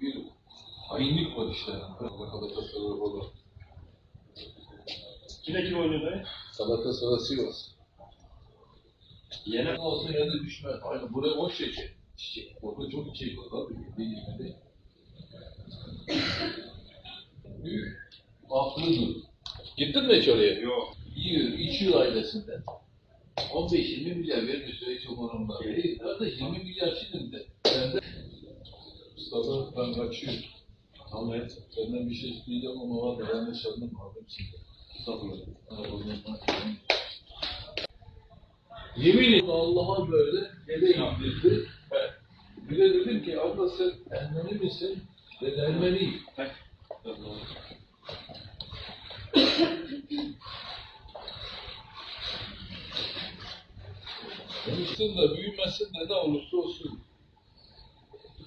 Bir hainlik var işte. Galatasaray olur. Kime kim oynuyor dayı? Galatasaray Sivas. Yener. Olsun ya da düşmez. Aynı buraya boş çekecek. Çiçek. Orada çok çiçek var. Tabii değil mi? Büyük. Aklıdır. Gittin mi hiç oraya? Yok. Yiyor, içiyor ailesinden. 15-20 milyar vermiş Reis Umar'ımda. Hey kardeş 20 milyar şimdi de. Ben de Mustafa ben kaçıyorum. Tamam et. Senden bir şey isteyeceğim ama var da yanlış anlama abim size. Ben- Yemin ederim Allah'a böyle eve indirdi. Bir de dedim ki abla sen Ermeni misin? Ben Ermeniyim. Konuşsun da büyümesin de ne olursa olsun.